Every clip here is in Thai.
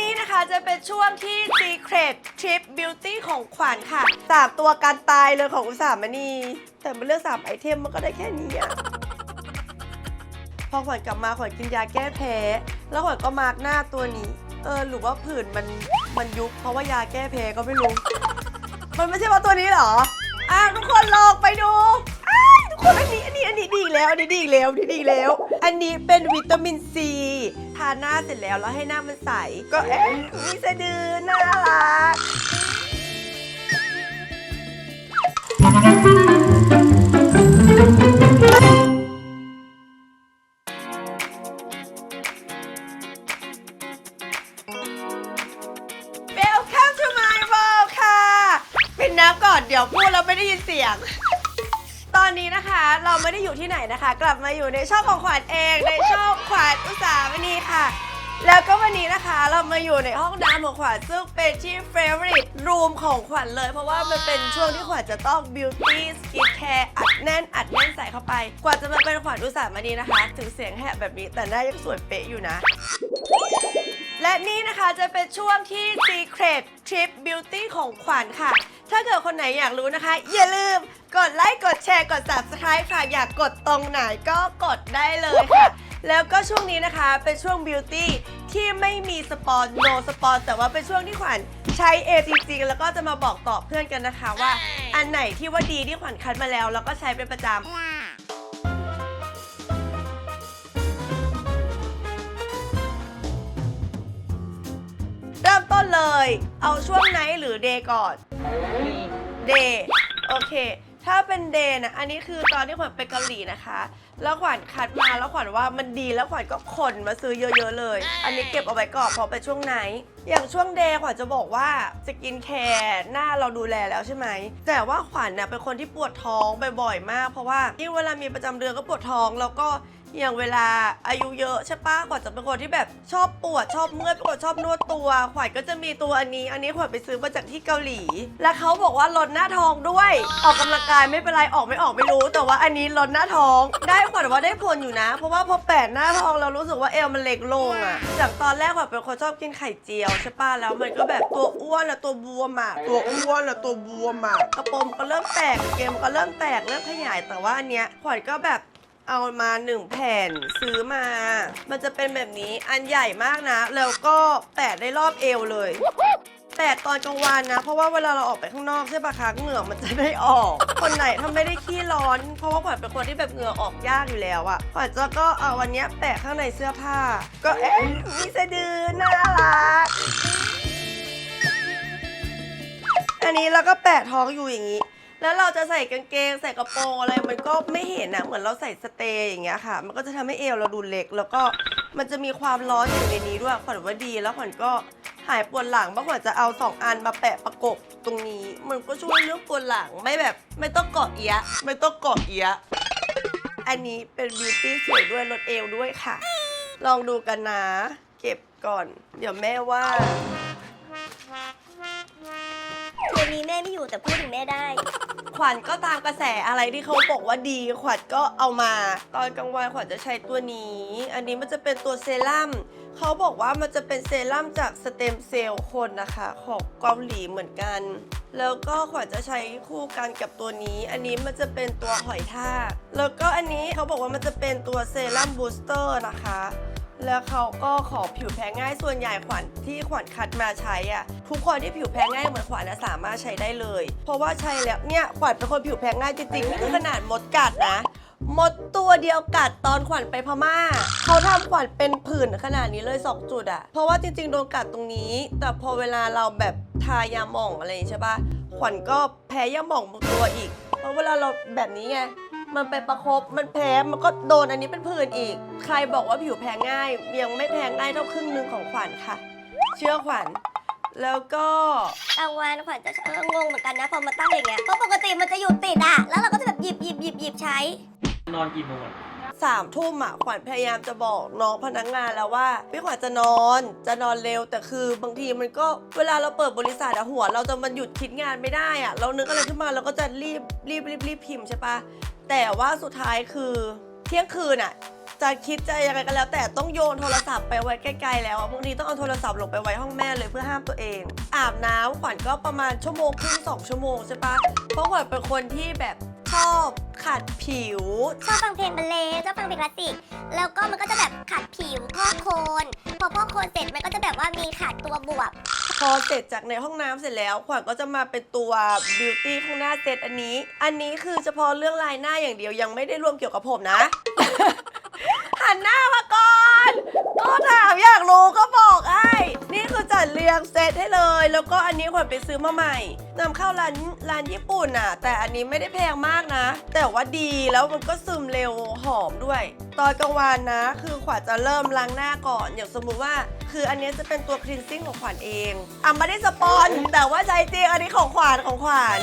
นี่นะคะจะเป็นช่วงที่ Secret Trip Beauty ของขวัญค่ะสามตัวการตายเลยของอุตสาหมณี แต่มันเลือกสามไอเทมมันก็ได้แค่นี้อะพอขวัญกลับมาขวัญกินยาแก้แพ้ แล้วขวัญก็มาร์กหน้าตัวนี้ เออหรือว่าผื่นมันมันยุบเพราะว่ายาแก้แพ้ก็ไม่รู้ มันไม่ใช่ว่าตัวนี้หรอ อะทุกคนลองไปดูทุกคนอันนี้อันนี้อันนี้ดีแล้วอันนี้ดีแล้วอันนี้ดีแล้ว อันนี้เป็นวิตามินซีาหน้าเสร็จแล้วแล้วให้หน้ามันใส ก็เอ๊ะมีสะดือน่ารัก Welcome to my world ค่ะ เป็นน้ำก่อนเดี๋ยวพูดแล้วไม่ได้ยินเสียงต อนนี้นะคะเราไม่ได้อยู่ที่ไหนนะคะ กลับมาอยู่ในช่องของขวัญเองในช่องขวัญอุตสาหมณีค่ะ แล้วก็วันนี้นะคะเรามาอยู่ในห้องน้ำของขวัญซึ่งเป็นที่ favorite room ของขวัญเลย เพราะว่ามันเป็นช่วงที่ขวัญจะต้อง beauty skin care อัดแน่นอัดแน่นใส่เข้าไป กว่าจะมาเป็นขวัญอุตสาหมณีนะคะ ถึงเสียงแหบแบบนี้แต่หน้ายังสวยเป๊ะอยู่นะและนี่นะคะจะเป็นช่วงที่ Secret Trip Beauty ของขวัญค่ะ ถ้าเกิดคนไหนอยากรู้นะคะ อย่าลืมกดไลค์กดแชร์กด Subscribe ค่ะ อยากกดตรงไหนก็กดได้เลยค่ะ แล้วก็ช่วงนี้นะคะเป็นช่วง Beauty ที่ไม่มีสปอน no สปอนแต่ว่าเป็นช่วงที่ขวัญใช้เอจริงๆแล้วก็จะมาบอกต่อเพื่อนกันนะคะว่า อันไหนที่ว่าดีที่ขวัญคัดมาแล้ว แล้วก็ใช้เป็นประจำ เลย เอาช่วงไหนหรือเดย์ก่อน เดย์โอเค ถ้าเป็นเดย์นะ อันนี้คือตอนที่ขวัญไปเกาหลีนะคะ แล้วขวัญคัดมาแล้วขวัญว่ามันดีแล้วขวัญก็ขนมาซื้อเยอะ ๆ เลย อันนี้เก็บเอาไว้ก่อนเพราะเป็นช่วงไหน อย่างช่วงเดย์ขวัญจะบอกว่าสกินแคร์หน้าเราดูแลแล้วใช่ไหม แต่ว่าขวัญเนี่ยเป็นคนที่ปวดท้องบ่อยๆมาก เพราะว่ายิ่งเวลามีประจำเดือนก็ปวดท้องแล้วก็ อย่างเวลาอายุเยอะใช่ปะขวัญจะเป็นคนที่แบบชอบปวดชอบเมื่อยเป็นคนชอบนวดตัว ขวัญก็จะมีตัวอันนี้ อันนี้ขวัญไปซื้อมาจากที่เกาหลี แล้วเขาบอกว่าลดหน้าท้องด้วย ออกกำลังกายไม่เป็นไรออกไม่ออกไม่รู้ แต่ว่าอันนี้ลดหน้าท้อง ได้ขวัญว่าได้ผลอยู่นะ เพราะว่าพอแปดหน้าท้องเรารู้สึกว่าเอวมันเล็กลงอะจากตอนแรกขวัญเป็นคนชอบกินไข่เจียวใช่ปะแล้วมันก็แบบตัวอ้วนอะตัวบวมอะตัวอ้วนอะตัวบวมอะกระโปรงก็เริ่มแตกเกมก็เริ่มแตกเริ่มขยายแต่ว่าอันเนี้ยขวัญก็แบบ เอามาหนึ่งแผ่นซื้อมา มันจะเป็นแบบนี้อันใหญ่มากนะ แล้วก็แตะได้รอบเอวเลยแตะตอนกลางวันนะ เพราะว่าเวลาเราออกไปข้างนอกใช่ปะคะเหงื่อมันจะได้ออก คนไหนทำไม่ได้ขี้ร้อน เพราะว่าขวัญเป็นคนที่แบบเหงื่อออกยากอยู่แล้วอะขวัญจะก็เอาวันนี้แปะข้างในเสื้อผ้า ก็เอ๊ะมีสะดือน่ารักอันนี้เราก็แปะท้องอยู่อย่างนี้ แล้วเราจะใส่กางเกงใส่กระโปรงอะไรมันก็ไม่เห็นนะเหมือนเราใส่สเตย์อย่างเงี้ยค่ะ มันก็จะทำให้เอวเราดูเล็ก แล้วก็มันจะมีความร้อนอยู่ในนี้ด้วยขวัญว่าดี แล้วขวัญก็หายปวดหลังเพราะขวัญจะเอาสองอันมาแปะประกบตรงนี้ มันก็ช่วยเรื่องปวดหลังไม่แบบ ไม่ต้องเกาะเอียะไม่ต้องเกาะเอียะอันนี้เป็นบิวตี้สวยด้วยลดเอวด้วยค่ะ ลองดูกันนะ เก็บก่อน เดี๋ยวแม่ว่าเดี๋ยวนี้แม่ไม่อยู่แต่พูดถึงแม่ได้ ขวัญก็ตามกระแสอะไรที่เขาบอกว่าดี ขวัญก็เอามา ตอนกลางวันขวัญจะใช้ตัวนี้ อันนี้มันจะเป็นตัวเซรั่มเขาบอกว่ามันจะเป็นเซรั่มจากสเต็มเซลล์คนนะคะ ของเกาหลีเหมือนกัน แล้วก็ขวัญจะใช้คู่กันกับตัวนี้ อันนี้มันจะเป็นตัวหอยทากแล้วก็อันนี้เขาบอกว่ามันจะเป็นตัวเซรั่มบูสเตอร์นะคะ แล้วเขาก็ขอผิวแพ้ง่ายส่วนใหญ่ขวัญที่ขวัญคัดมาใช้อะทุกคนที่ผิวแพ้ง่ายเหมือนขวัญนะสามารถใช้ได้เลย เพราะว่าใช้แล้วเนี่ยขวัญเป็นคนผิวแพ้ง่ายจริงๆนี่คือขนาดมดกัดนะมดตัวเดียวกัดตอนขวัญไปพม่า เขาทำขวัญเป็นผื่นขนาดนี้เลยสองจุดอะเพราะว่าจริง ๆ โดนกัดตรงนี้ แต่พอเวลาเราแบบทายาหม่องอะไรอย่ใช่ปะขวัญก็แพ้ยาหม่องตัวอีก เพราะเวลาเราแบบนี้ไง มันไปประคบมันแพ้มันก็โดนอันนี้เป็นผื่นอีก ใครบอกว่าผิวแพ้ง่าย ยังไม่แพ้ง่ายเท่าครึ่งหนึ่งของขวัญค่ะ เชื่อขวัญแล้วก็กลางวันขวัญจะเอองงเหมือนกันนะพอมาตั้งอย่างเงี้ยเพราะปกติมันจะอยู่ติดอะแล้วเราก็จะแบบหยิบหยิบหยิบหยิบใช้ นอนกี่โมงอะสามทุ่มอะขวัญพยายามจะบอกน้องพนักงานแล้วว่าพี่ขวัญจะนอนจะนอนเร็วแต่คือบางทีมันก็เวลาเราเปิดบริษัทอะหัว เราจะมันหยุดคิดงานไม่ได้อะเรานึกอะไรขึ้นมาเราก็จะรีบรีบรีบรีบพิมพ์ใช่ปะ แต่ว่าสุดท้ายคือเที่ยงคืนอะจะคิดจะยังไงก็แล้ว แต่ต้องโยนโทรศัพท์ไปไว้ใกล้ๆแล้วอะบางทีต้องเอาโทรศัพท์ลงไปไว้ห้องแม่เลยเพื่อห้ามตัวเอง อาบน้ำขวัญก็ประมาณชั่วโมงครึ่งสองชั่วโมงใช่ปะเพราะขวัญเป็นคนที่แบบชอบขัดผิว ชอบฟังเพลงบรรเลงชอบฟังเพลงคลาสสิก แล้วก็มันก็จะแบบขัดผิวพอกโคน พอพอกโคนเสร็จมันก็จะแบบว่ามีขัดตัวบวบ อเสร็จจากในห้องน้ำเสร็จแล้วขวัญก็จะมาเป็นตัวบิวตี้ข้างหน้าเซตอันนี้ อันนี้คือเฉพาะเรื่องลายหน้าอย่างเดียวยังไม่ได้รวมเกี่ยวกับผมนะ หันหน้ามาก่อน ก็ถามอยากรู้ก็บอกไอ้นี่คือจัดเรียงเซตให้เลย แล้วก็อันนี้ขวัญไปซื้อมาใหม่นำเข้าร้านร้านญี่ปุ่นอะ แต่อันนี้ไม่ได้แพงมากนะ แต่ว่าดีแล้วมันก็ซึมเร็วหอมด้วย ตอนกลางวันนะ คือขวัญจะเริ่มล้างหน้าก่อน อย่างสมมุติว่า คืออันนี้จะเป็นตัวคลีนซิ่งของขวัญเองอะไม่ได้สปอน แต่ว่าใช้จริงอันนี้ของขวัญของขวัญ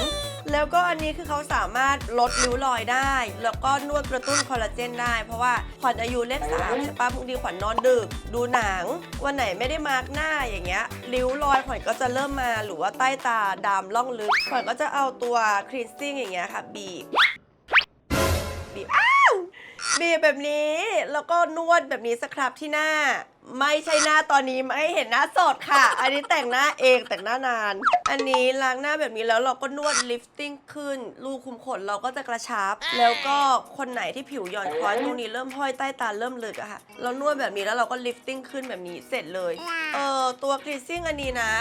แล้วก็อันนี้คือเขาสามารถลดริ้วรอยได้ แล้วก็นวดกระตุ้นคอลลาเจนได้ เพราะว่าขวัญอายุเลขสามใช่ปะบางทีขวัญนอนดึก ดูหนัง วันไหนไม่ได้มาร์กหน้าอย่างเงี้ยริ้วรอยขวัญก็จะเริ่มมาหรือว่าใต้ตาดำล่องลึกขวัญก็จะเอาตัวคลีนซิ่งอย่างเงี้ยค่ะบีบบีบอ้าว บีบแบบนี้แล้วก็นวดแบบนี้สครับที่หน้า ไม่ใช่หน้าตอนนี้ไม่ให้เห็นหน้าสดค่ะ อันนี้แต่งหน้าเองแต่งหน้านาน อันนี้ล้างหน้าแบบนี้แล้วเราก็นวดลิฟติ้งขึ้น รูคุมขนเราก็จะกระชับ แล้วก็คนไหนที่ผิวหย่อนคล้อยตรงนี้เริ่มห้อยใต้ตาเริ่มลึกอะค่ะ เรานวดแบบนี้แล้วเราก็ลิฟติ้งขึ้นแบบนี้เสร็จเลย เออตัวคลีนซิ่งอันนี้นะ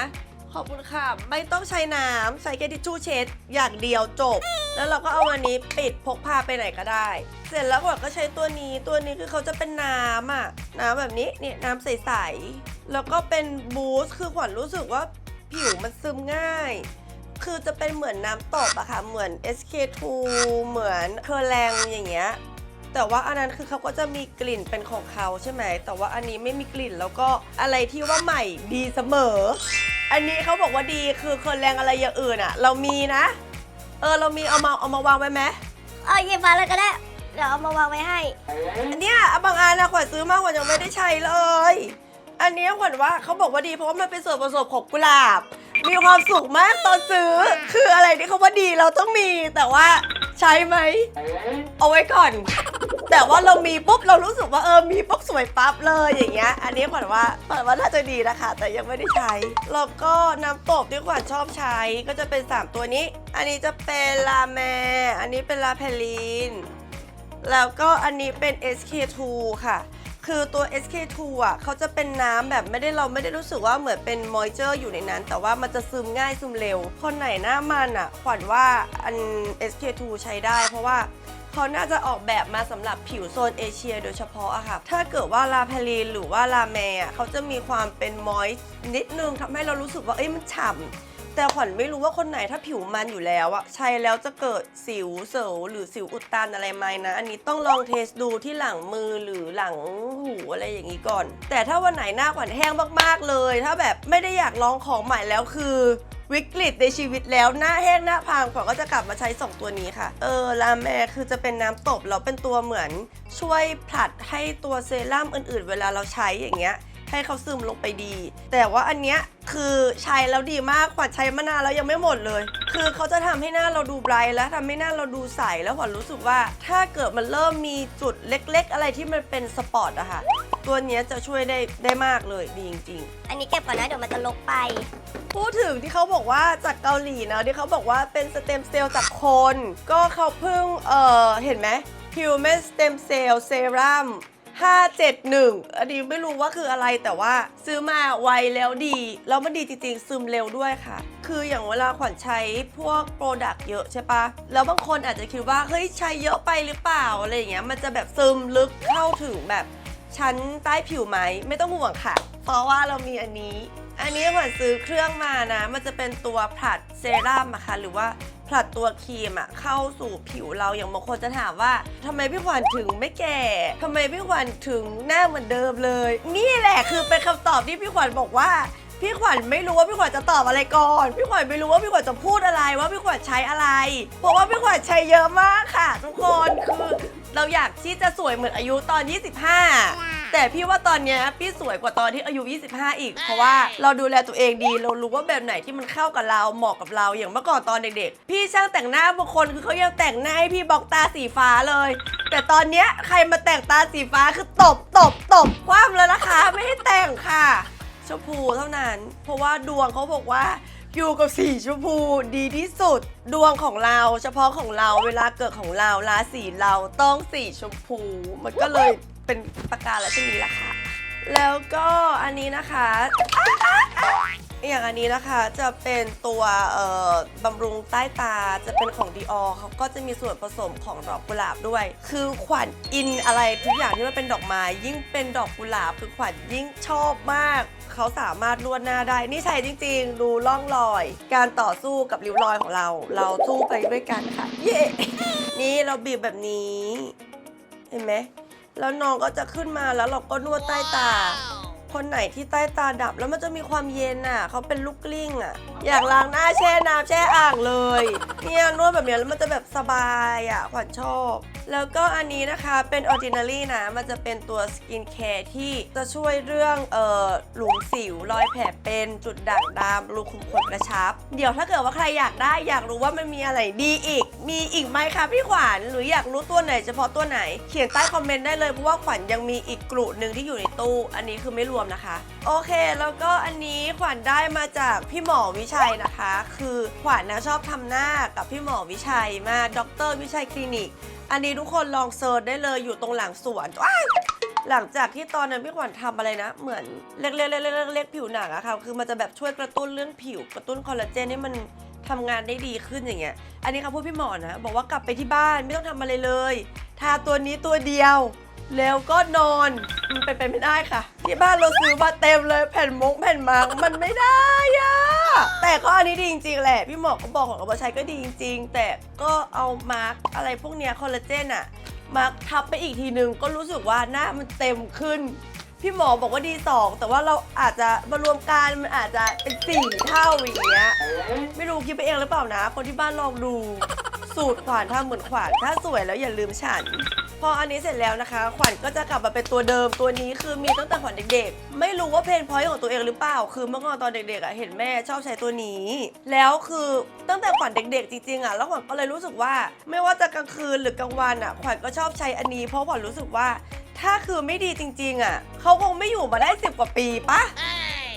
ขอบคุณค่ะ ไม่ต้องใช้น้ำใช้แค่ทิชชู่เช็ดอย่างเดียวจบ แล้วเราก็เอาอันนี้ปิดพกพาไปไหนก็ได้ เสร็จแล้วขวัญก็ใช้ตัวนี้ตัวนี้คือเขาจะเป็นน้ำอะ น้ำแบบนี้เนี่ยน้ำใสๆแล้วก็เป็นบูสต์คือขวัญรู้สึกว่าผิวมันซึมง่าย คือจะเป็นเหมือนน้ำตบอะค่ะ เหมือน SK2 เหมือนเคอร์แรงอย่างเงี้ยแต่ว่าอันนั้นคือเขาก็จะมีกลิ่นเป็นของเขาใช่ไหม แต่ว่าอันนี้ไม่มีกลิ่นแล้วก็อะไรที่ว่าใหม่ดีเสมอ อันนี้เขาบอกว่าดีคือเคอร์แรงอะไรอย่างอื่นอะเรามีนะ เออเรามีเอามาเอามาวางไว้ไหมเอาหยิบมาเลยก็ได้ เดี๋ยวเอามาวางไว้ให้ อันเนี้ยบางอันนะขวัญซื้อมาขวัญยังไม่ได้ใช้เลย อันเนี้ยขวัญว่าเขาบอกว่าดีเพราะว่ามันเป็นส่วนผสมของกุหลาบ มีความสุขมากตอนซื้อ คืออะไรที่เขาว่าดีเราต้องมี แต่ว่าใช้ไหม เอาไว้ก่อน แต่ว่าเรามีปุ๊บเรารู้สึกว่าเออมีปุ๊บสวยปั๊บเลยอย่างเงี้ย อันนี้ขวัญว่าขวัญว่าน่าจะดีนะคะ แต่ยังไม่ได้ใช้ แล้วก็น้ำตบที่ขวัญชอบใช้ก็จะเป็น 3 ตัวนี้ อันนี้จะเป็นลาแม อันนี้เป็นลาเพลินแล้วก็อันนี้เป็น SK2 ค่ะ คือตัว SK2 อะเขาจะเป็นน้ำแบบไม่ได้เราไม่ได้รู้สึกว่าเหมือนเป็นมอยเจอร์อยู่ในนั้น แต่ว่ามันจะซึมง่ายซึมเร็ว คนไหนหน้ามันอะขวัญว่าอัน SK2 ใช้ได้ เพราะว่าเขาน่าจะออกแบบมาสำหรับผิวโซนเอเชีย โดยเฉพาะอะค่ะ ถ้าเกิดว่าลาเพลีนหรือว่าลาแมอะเขาจะมีความเป็นมอยส์นิดนึงทำให้เรารู้สึกว่าเอ้ยมันฉ่ำ แต่ขวัญไม่รู้ว่าคนไหนถ้าผิวมันอยู่แล้วอะใช้แล้วจะเกิดสิวเสวหรือสิวอุดตันอะไรไหมนะ อันนี้ต้องลองเทสดูที่หลังมือหรือหลังหูอะไรอย่างนี้ก่อน แต่ถ้าวันไหนหน้าขวัญแห้งมากๆเลย ถ้าแบบไม่ได้อยากลองของใหม่แล้วคือวิกฤตในชีวิตแล้วหน้าแห้งหน้าพางขวัญก็จะกลับมาใช้ 2 ตัวนี้ค่ะ เออลาแมคือจะเป็นน้ำตบแล้วเป็นตัวเหมือนช่วยผลัดให้ตัวเซรั่มอื่นๆ เวลาเราใช้อย่างเงี้ย ให้เขาซึมลงไปดี แต่ว่าอันเนี้ยคือใช้แล้วดีมากขวัญใช้มานานแล้วยังไม่หมดเลย คือเขาจะทำให้หน้าเราดูไบรท์และทำให้หน้าเราดูใสแล้วขวัญรู้สึกว่า ถ้าเกิดมันเริ่มมีจุดเล็ก ๆ อะไรที่มันเป็นสปอตอะค่ะตัวเนี้ยจะช่วยได้ได้มากเลยดีจริง ๆ อันนี้เก็บก่อนนะเดี๋ยวมันจะลกไป พูดถึงที่เขาบอกว่าจากเกาหลีนะที่เขาบอกว่าเป็นสเต็มเซลล์จากคน ก็เขาเพิ่งเออเห็นไหม Human Stem Cell Serum 571 อันนี้ไม่รู้ว่าคืออะไรแต่ว่าซื้อมาไวแล้วดี แล้วมันดีจริงๆ ซึมเร็วด้วยค่ะ คืออย่างเวลาขวัญใช้พวกโปรดักต์เยอะใช่ปะแล้วบางคนอาจจะคิดว่า เฮ้ย ใช้เยอะไปหรือเปล่า อะไรอย่างเงี้ยมันจะแบบซึมลึกเข้าถึงแบบชั้นใต้ผิวไหม ไม่ต้องห่วงค่ะ เพราะว่าเรามีอันนี้ อันนี้ขวัญซื้อเครื่องมานะ มันจะเป็นตัวผลัดเซรั่มอะค่ะหรือว่า ผลัดตัวครีมอะเข้าสู่ผิวเราอย่างบางคนจะถามว่าทำไมพี่ขวัญถึงไม่แก่ทำไมพี่ขวัญถึงหน้าเหมือนเดิมเลย นี่แหละคือเป็นคำตอบที่พี่ขวัญบอกว่าพี่ขวัญไม่รู้ว่าพี่ขวัญจะตอบอะไรก่อน พี่ขวัญไม่รู้ว่าพี่ขวัญจะพูดอะไรว่าพี่ขวัญใช้อะไร เพราะว่าพี่ขวัญใช้เยอะมากค่ะ ทุกคนคือเราอยากที่จะสวยเหมือนอายุตอน 25 แต่พี่ว่าตอนเนี้ยพี่สวยกว่าตอนที่อายุ 25 อีก เพราะว่าเราดูแลตัวเองดี เรารู้ว่าแบบไหนที่มันเข้ากับเราเหมาะกับเราอย่างเมื่อก่อนตอนเด็กๆ พี่ช่างแต่งหน้าบางคนคือเขายังแต่งหน้าให้พี่บอกตาสีฟ้าเลย แต่ตอนเนี้ยใครมาแต่งตาสีฟ้าคือตบตบตบคว่ำแล้วนะคะ ไม่ให้แต่งค่ะ ชมพูเท่านั้น เพราะว่าดวงเขาบอกว่าอยู่กับสีชมพูดีที่สุด ดวงของเราเฉพาะของเราเวลาเกิดของเราราศีเราต้องสีชมพู มันก็เลย เป็นประการละชนีละค่ะ แล้วก็อันนี้นะคะอะอะอย่างอันนี้นะคะจะเป็นตัวบำรุงใต้ตาจะเป็นของดีออเขาก็จะมีส่วนผสมของดอกกุหลาบด้วย คือขวัญอินอะไรทุกอย่างที่มันเป็นดอกไม้ยิ่งเป็นดอกกุหลาบคือขวัญยิ่งชอบมาก เขาสามารถลวดหน้าได้ นี่ใช่จริงๆ ดูร่องรอย การต่อสู้กับริ้วรอยของเรา เราสู้ไปด้วยกันค่ะ เย่นี่เราบีบแบบนี้ เห็นไหม แล้วน้องก็จะขึ้นมาแล้วเราก็นวดใต้ตา คนไหนที่ใต้ตาดับแล้วมันจะมีความเย็นอะเขาเป็นลูกกลิ้งอะ อยากล้างหน้าแช่น้ำแช่อ่างเลยเนี่ยนวดแบบเนี้ยแล้วมันจะแบบสบายอะขวัญชอบ แล้วก็อันนี้นะคะเป็น ordinary นะ มันจะเป็นตัวสกินแคร์ที่จะช่วยเรื่องเอ่อหลุมสิว รอยแผลเป็นจุดด่างดำรูขุมขนกระชับ เดี๋ยวถ้าเกิดว่าใครอยากได้อยากรู้ว่ามันมีอะไรดีอีก มีอีกไหมคะพี่ขวัญหรืออยากรู้ตัวไหนเฉพาะตัวไหน เขียนใต้คอมเมนต์ได้เลยเพราะว่าขวัญยังมีอีกกลุ่หนึ่งที่อยู่ในตู้ อันนี้คือไม่รวมนะคะ โอเค แล้วก็อันนี้ขวัญได้มาจากพี่หมอวิชัยนะคะ คือขวัญนะชอบทำหน้ากับพี่หมอวิชัยมากดรวิชัยคลินิก อันนี้ทุกคนลองเซิร์ชได้เลยอยู่ตรงหลังสวนว้ายหลังจากที่ตอนนั้นพี่ขวัญทำอะไรนะ เหมือนเล็กๆๆๆเล็กๆผิวหนังอะค่ะ คือมันจะแบบช่วยกระตุ้นเรื่องผิว กระตุ้นคอลลาเจนให้มันทำงานได้ดีขึ้นอย่างเงี้ย อันนี้คำพูดพี่หมอนะ บอกว่ากลับไปที่บ้านไม่ต้องทำอะไรเลย ทาตัวนี้ตัวเดียว แล้วก็นอนมันเป็นไปไม่ได้ค่ะ ที่บ้านเราซื้อมาเต็มเลยแผ่นมงแผ่นมังมันไม่ได้อะ แต่ก็อันนี้ดีจริงๆแหละ พี่หมอก็บอกของกบชัยก็ดีจริง ๆ แต่ก็เอามาร์กอะไรพวกเนี้ยคอลลาเจนอะมาร์กทับไปอีกทีนึงก็รู้สึกว่าหน้ามันเต็มขึ้น พี่หมอบอกว่าดีสองแต่ว่าเราอาจจะมารวมกันมันอาจจะเป็นสี่เท่าอย่างเงี้ยไม่รู้คิดไปเองหรือเปล่านะ คนที่บ้านลองดู สูตรขวานทำเหมือนขวานถ้าสวยแล้วอย่าลืมฉัน พออันนี้เสร็จแล้วนะคะ ขวัญก็จะกลับมาเป็นตัวเดิมตัวนี้คือมีตั้งแต่ขวัญเด็กๆ ไม่รู้ว่าเพนพอยต์ของตัวเองหรือเปล่า คือเมื่อก่อนตอนเด็กๆอะเห็นแม่ชอบใช้ตัวนี้ แล้วคือตั้งแต่ขวัญเด็กๆ จริงๆอะแล้วขวัญก็เลยรู้สึกว่า ไม่ว่าจะกลางคืนหรือกลางวันอะขวัญก็ชอบใช้อันนี้ เพราะขวัญรู้สึกว่า ถ้าคือไม่ดีจริง ๆอะเขาคงไม่อยู่มาได้สิบกว่าปีปะ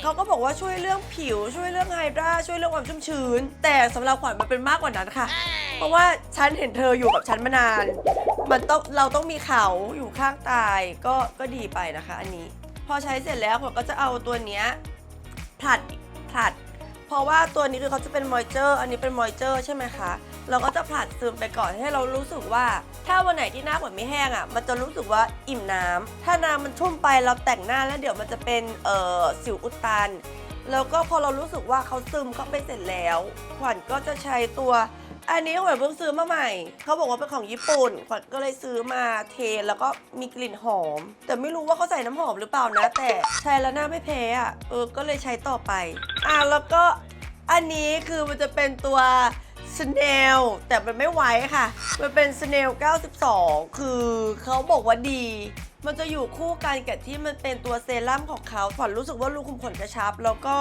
เขาก็บอกว่าช่วยเรื่องผิวช่วยเรื่องไฮดราช่วยเรื่องความชุ่มชื้น แต่สำหรับขวัญมันเป็นมากกว่านั้นค่ะ เพราะว่าฉันเห็นเธออยู่กับฉันมานาน มันต้องเราต้องมีเขาอยู่ข้างตายก็ก็ดีไปนะคะ อันนี้ พอใช้เสร็จแล้วขวัญก็จะเอาตัวเนี้ยผลัดผลัด เพราะว่าตัวนี้คือเขาจะเป็นมอยเจอร์อันนี้เป็นมอยเจอร์ใช่ไหมคะเราก็จะผลัดซึมไปก่อนให้เรารู้สึกว่า ถ้าวันไหนที่หน้าขวัญไม่แห้งอะ มันจะรู้สึกว่าอิ่มน้ำถ้าน้ำมันชุ่มไปเราแต่งหน้าแล้วเดี๋ยวมันจะเป็นเอ่อสิวอุดตันแล้วก็พอเรารู้สึกว่าเขาซึมเข้าไปเสร็จแล้ว ขวัญก็จะใช้ตัว อันนี้ขวัญเพิ่งซื้อมาใหม่ เขาบอกว่าเป็นของญี่ปุ่นขวัญก็เลยซื้อมาเทแล้วก็มีกลิ่นหอม แต่ไม่รู้ว่าเขาใส่น้ำหอมหรือเปล่านะ แต่ใช้แล้วหน้าไม่แพ้อะเออก็เลยใช้ต่อไปอะแล้วก็อันนี้คือมันจะเป็นตัวสเนลแต่มันไม่ไว้ค่ะ มันเป็นสเนล92 คือเขาบอกว่าดี มันจะอยู่คู่กันกับที่มันเป็นตัวเซรั่มของเขาขวัญรู้สึกว่ารูขุมขนกระชับ แล้วก็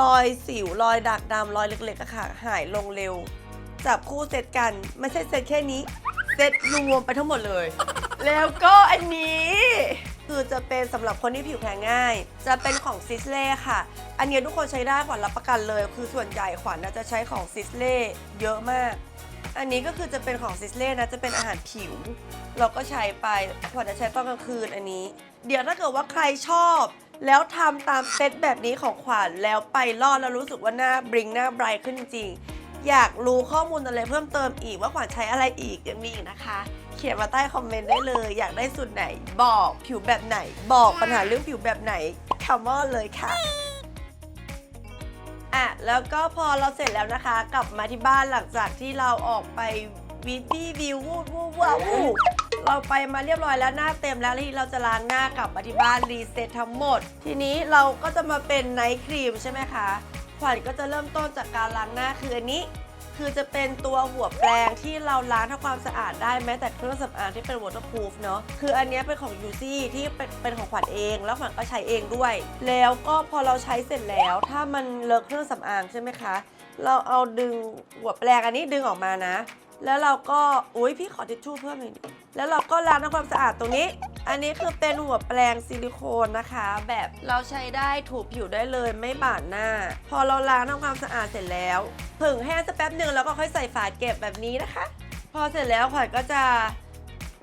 รอยสิวรอยดักดำรอยเล็กๆอะค่ะ หายลงเร็ว จับคู่เซตกัน ไม่ใช่เซตแค่นี้ เซตรวมไปทั้งหมดเลย แล้วก็อันนี้ คือจะเป็นสำหรับคนที่ผิวแพ้ง่าย จะเป็นของซิสเล่ค่ะ อันนี้ทุกคนใช้ได้ขวัญรับประกันเลย คือส่วนใหญ่ขวัญน่ะจะใช้ของซิสเล่เยอะมาก อันนี้ก็คือจะเป็นของซิสเล่นะจะเป็นอาหารผิว เราก็ใช้ไปขวัญจะใช้ตอนกลางคืนอันนี้ เดี๋ยวถ้าเกิดว่าใครชอบ แล้วทำตามเซตแบบนี้ของขวัญแล้วไปรอดแล้วรู้สึกว่าหน้าบริงหน้าไบรท์ขึ้นจริงๆ อยากรู้ข้อมูลอะไรเพิ่มเติมอีกว่าขวัญใช้อะไรอีกยังมีอีกนะคะ เขียนมาใต้คอมเมนต์ได้เลย อยากได้สูตรไหน บอกผิวแบบไหน บอกปัญหาเรื่องผิวแบบไหนคำว่าเลยค่ะอะแล้วก็พอเราเสร็จแล้วนะคะ กลับมาที่บ้านหลังจากที่เราออกไปวิดีวิววูดวูดว้าววูเราไปมาเรียบร้อยแล้วหน้าเต็มแล้วทีนี้เราจะล้างหน้ากลับมาที่บ้านรีเซ็ตทั้งหมด ทีนี้เราก็จะมาเป็นไนท์ครีมใช่ไหมคะ วัญก็จะเริ่มต้นจากการล้างหน้าคืออันนี้ คือจะเป็นตัวหัวแปรงที่เราล้างทำความสะอาดได้แม้แต่เครื่องสำอางที่เป็น waterproof เนาะคืออันนี้เป็นของยูซี่ที่เป็นของขวัญเอง แล้วขวัญก็ใช้เองด้วย แล้วก็พอเราใช้เสร็จแล้ว ถ้ามันเลอะเครื่องสำอางใช่ไหมคะ เราเอาดึงหัวแปรงอันนี้ดึงออกมานะ แล้วเราก็อุ้ยพี่ขอทิชชู่เพิ่มหน่อยแล้วเราก็ล้างทำความสะอาดตรงนี้ อันนี้คือเป็นหัวแปรงซิลิโคนนะคะ แบบเราใช้ได้ถูผิวได้เลยไม่บาดหน้า พอเราล้างทำความสะอาดเสร็จแล้วผึ่งแห้งสักแป๊บหนึ่งแล้วก็ค่อยใส่ฝาเก็บแบบนี้นะคะ พอเสร็จแล้วขวัญก็จะ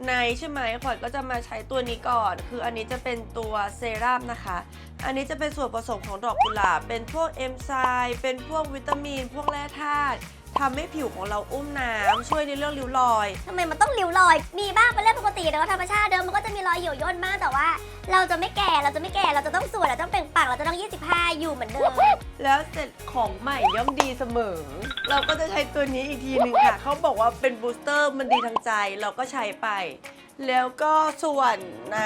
ในใช่ไหมขวัญก็จะมาใช้ตัวนี้ก่อน คืออันนี้จะเป็นตัวเซรั่มนะคะ อันนี้จะเป็นส่วนผสมของดอกกุหลาบเป็นพวกเอนไซม์เป็นพวกวิตามิน พวกแร่ธาตุ ทำให้ผิวของเราอุ้มน้ำช่วยในเรื่องริ้วรอย ทำไมมันต้องริ้วรอย มีบ้างเป็นเรื่องปกติแต่ว่าธรรมชาติเดิมมันก็จะมีรอยเหี่ยวย่นบ้างแต่ว่า เราจะไม่แก่เราจะไม่แก่เราจะต้องสวยเราต้องเปล่งปลั่งเราจะต้อง 25 อยู่เหมือนเดิม แล้วเสร็จของใหม่ย่อมดีเสมอ เราก็จะใช้ตัวนี้อีกทีหนึ่งค่ะ เขาบอกว่าเป็นบูสเตอร์มันดีทางใจเราก็ใช้ไป แล้วก็ส่วนไหน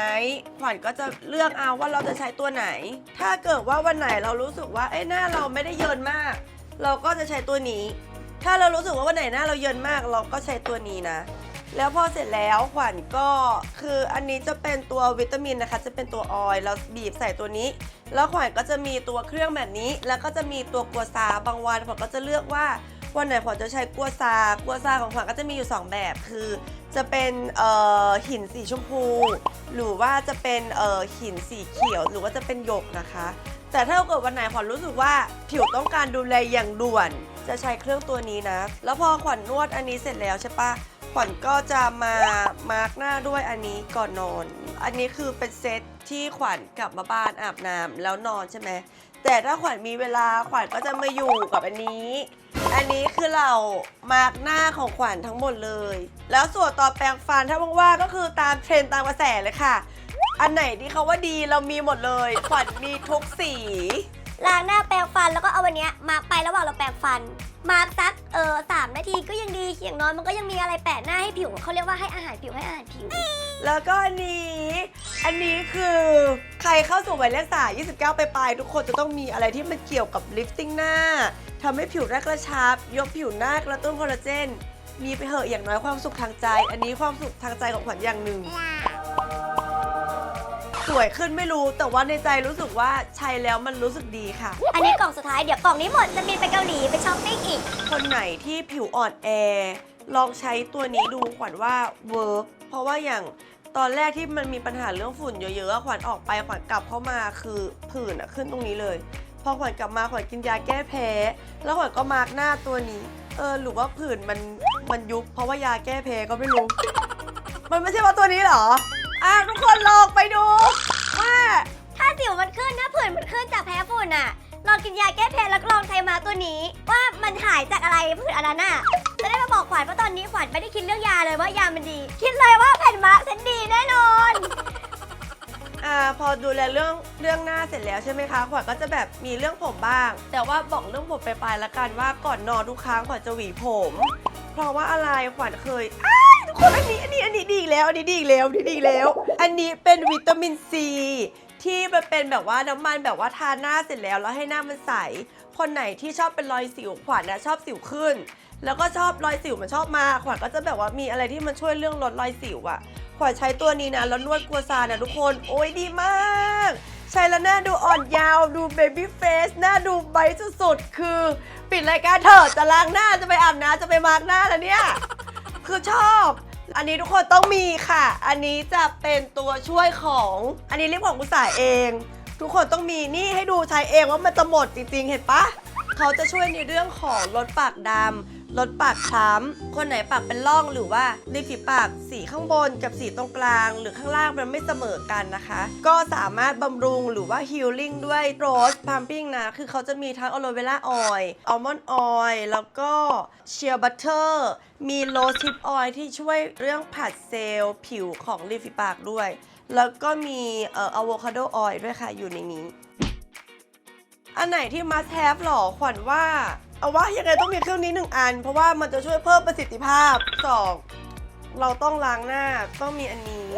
ขวัญก็จะเลือกเอาว่าเราจะใช้ตัวไหน ถ้าเกิดว่าวันไหนเรารู้สึกว่าเอ้ยหน้าเราไม่ได้เยินมาก เราก็จะใช้ตัวนี้ ถ้าเรารู้สึกว่าวันไหนหน้าเราเยินมากเราก็ใช้ตัวนี้นะ แล้วพอเสร็จแล้วขวัญก็คืออันนี้จะเป็นตัววิตามินนะคะ จะเป็นตัวออยล์เราบีบใส่ตัวนี้ แล้วขวัญก็จะมีตัวเครื่องแบบนี้ แล้วก็จะมีตัวกัวซาบางวันขวัญก็จะเลือกว่าวันไหนขวัญจะใช้กัวซากัวซาของขวัญก็จะมีอยู่ 2 แบบคือ จะเป็นเอ่อหินสีชมพู หรือว่าจะเป็นเอ่อหินสีเขียว หรือว่าจะเป็นหยกนะคะ แต่ถ้าเกิดวันไหนขวัญรู้สึกว่าผิวต้องการดูแลอย่างด่วน จะใช้เครื่องตัวนี้นะ แล้วพอขวัญนวดอันนี้เสร็จแล้วใช่ปะขวัญก็จะมามาร์กหน้าด้วยอันนี้ก่อนนอน อันนี้คือเป็นเซตที่ขวัญกลับมาบ้านอาบน้ำแล้วนอนใช่ไหมแต่ถ้าขวัญมีเวลาขวัญก็จะมาอยู่กับอันนี้ อันนี้คือเรามาร์กหน้าของขวัญทั้งหมดเลย แล้วส่วนต่อแปรงฟันถ้าว่างๆก็คือตามเทรนด์ตามกระแสเลยค่ะ อันไหนที่เขาว่าดีเรามีหมดเลย ขวัญมีทุกสี ล้างหน้าแปรงฟันแล้วก็เอาวันเนี้ยมาไประหว่างเราแปรงฟัน มาสักเออสามนาทีก็ยังดีอย่างน้อยมันก็ยังมีอะไรแปะหน้าให้ผิวเขาเรียกว่าให้อาหารผิวให้อาหารผิว แล้วก็อันนี้ อันนี้คือใครเข้าสู่วัยเลขสาย29 ไปปลายๆทุกคนจะต้องมีอะไรที่มันเกี่ยวกับลิฟติ้งหน้าทำให้ผิวหน้ากระชับ ยกผิวหน้ากระตุ้นคอลลาเจน มีไปเหอะอย่างน้อยความสุขทางใจ อันนี้ความสุขทางใจของขวัญอย่างหนึ่ง สวยขึ้นไม่รู้ แต่ว่าในใจรู้สึกว่าใช้แล้วมันรู้สึกดีค่ะ อันนี้กล่องสุดท้ายเดี๋ยวกล่องนี้หมดจะบินไปเกาหลีไปช้อปปิ้งอีก คนไหนที่ผิวอ่อนแอ ลองใช้ตัวนี้ดูขวัญว่าเวิร์กเพราะว่าอย่างตอนแรกที่มันมีปัญหาเรื่องฝุ่นเยอะๆอะขวัญออกไปขวัญกลับเข้ามาคือผื่นอะขึ้นตรงนี้เลย พอขวัญกลับมาขวัญกินยาแก้แพ้ แล้วขวัญก็มาร์กหน้าตัวนี้ เออหรือว่าผื่นมันมันยุบเพราะว่ายาแก้แพ้ก็ไม่รู้ มันไม่ใช่ว่าตัวนี้เหรอ อะทุกคนลองไปดู ว่าถ้าสิวมันขึ้นถ้าผื่นมันขึ้นจากแพ้ฝุ่นอะลองกินยาแก้แพ้แล้วลองใช้มาตัวนี้ ว่ามันหายจากอะไรผื่นอันนั้นอะจะได้มาบอกขวัญว่าตอนนี้ขวัญไม่ได้คิดเรื่องยาเลยว่ายามันดี คิดเลยว่าแผ่นมาร์กฉันดีแน่นอนอ่าพอดูแลเรื่องเรื่องหน้าเสร็จแล้วใช่ไหมคะ ขวัญก็จะแบบมีเรื่องผมบ้าง แต่ว่าบอกเรื่องผมไปลายๆละกันว่าก่อนนอนทุกครั้งขวัญจะหวีผม เพราะว่าอะไรขวัญเคยอ้ายทุกคนอันนี้ อันนี้อันนี้ดีอีกแล้วอันนี้ดีอีกแล้วอันนี้ดีอีกแล้ว อันนี้เป็นวิตามินซี ที่มันเป็นแบบว่าน้ำมันแบบว่าทาหน้าเสร็จแล้วแล้วให้หน้ามันใส คนไหนที่ชอบเป็นรอยสิวขวัญนะชอบสิวขึ้น แล้วก็ชอบรอยสิวมันชอบมาขวัญก็จะแบบว่ามีอะไรที่มันช่วยเรื่องลดรอยสิวอะขวัญใช้ตัวนี้นะแล้วนวดกัวซานะทุกคน โอ้ยดีมากใช้แล้วหน้าดูอ่อนยาวดูเบบี้เฟสหน้าดูไบท์สุดๆ คือปิดรายการเถอะจะล้างหน้าจะไปอาบน้ำจะไปมาร์กหน้าแล้วเนี่ย คือชอบ อันนี้ทุกคนต้องมีค่ะ อันนี้จะเป็นตัวช่วยของ อันนี้ลิปของกุสายเอง ทุกคนต้องมีนี่ให้ดูใช้เองว่ามันจะหมดจริงๆ เห็นปะเขาจะช่วยในเรื่องของลดปากดำ ลดปากคล้ำคนไหนปากเป็นร่องหรือว่าริมฝีปากสีข้างบนกับสีตรงกลาง หรือข้างล่างมันไม่เสมอกันนะคะ ก็สามารถบำรุงหรือว่าฮิลลิ่งด้วยโรสพัมปิ้งนะ คือเขาจะมีทั้งอโลเวล่าออยล์อัลมอนด์ออยล์แล้วก็เชียร์บัตเตอร์มีโรสทิปออยล์ที่ช่วยเรื่องผัดเซลล์ผิวของริมฝีปากด้วย แล้วก็มีเอ่ออะโวคาโดออยล์ด้วยค่ะอยู่ในนี้ อันไหนที่ must have หรอขวัญว่า เอาว่ายังไงต้องมีเครื่องนี้หนึ่งอัน เพราะว่ามันจะช่วยเพิ่มประสิทธิภาพสองเราต้องล้างหน้าต้องมีอันนี้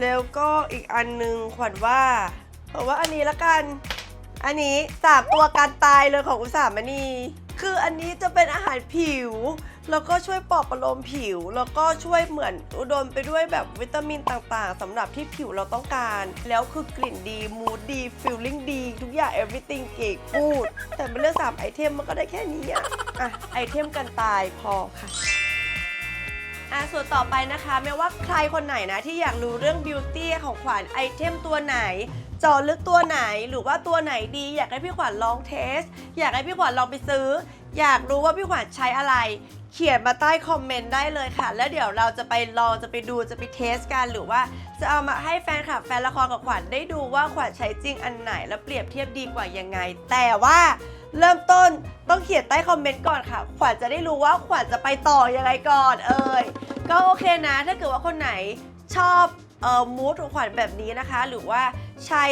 แล้วก็อีกอันหนึงขวัญว่าเพราว่าอันนี้ละกัน อันนี้สามตัวการตายเลยของอุตสาหมณี คืออันนี้จะเป็นอาหารผิว แล้วก็ช่วยปลอบประโลมผิว แล้วก็ช่วยเหมือนอุดมไปด้วยแบบวิตามินต่างๆสำหรับที่ผิวเราต้องการ แล้วคือกลิ่นดี มูดดีฟีลลิ่งดี ทุกอย่าง everything เก๋กูด แต่เป็นเรื่องสามไอเทมมันก็ได้แค่นี้อะอะ ไอเทมกันตายพอค่ะอะส่วนต่อไปนะคะ ไม่ว่าใครคนไหนนะที่อยากรู้เรื่องบิวตี้ของขวัญไอเทมตัวไหน เจอลึกตัวไหนหรือว่าตัวไหนดี อยากให้พี่ขวัญลองเทส อยากให้พี่ขวัญลองไปซื้อ อยากรู้ว่าพี่ขวัญใช้อะไร เขียนมาใต้คอมเมนต์ได้เลยค่ะ แล้วเดี๋ยวเราจะไปลองจะไปดูจะไปเทสกันหรือว่า จะเอามาให้แฟนคลับแฟนละครกับขวัญได้ดูว่าขวัญใช้จริงอันไหน แล้วเปรียบเทียบดีกว่ายังไง แต่ว่าเริ่มต้นต้องเขียนใต้คอมเมนต์ก่อนค่ะ ขวัญจะได้รู้ว่าขวัญจะไปต่อยังไงก่อน เอ่ยก็โอเคนะ ถ้าเกิดว่าคนไหนชอบ มูทของขวัญแบบนี้นะคะ หรือว่าใช้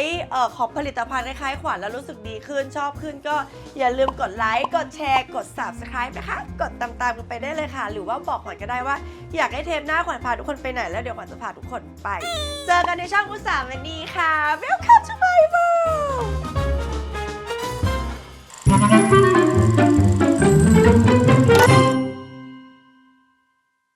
ของผลิตภัณฑ์คล้ายๆขวัญแล้วรู้สึกดีขึ้นชอบขึ้นก็อย่าลืมกดไลค์กดแชร์ กด subscribe นะคะ กดตามๆกันไปได้เลยค่ะ หรือว่าบอกขวัญก็ได้ว่า อยากให้เทปหน้าขวัญพาทุกคนไปไหน แล้วเดี๋ยวขวัญจะพาทุกคนไป เจอกันในช่องอุตสาหวันนี้ค่ะ Welcome to my world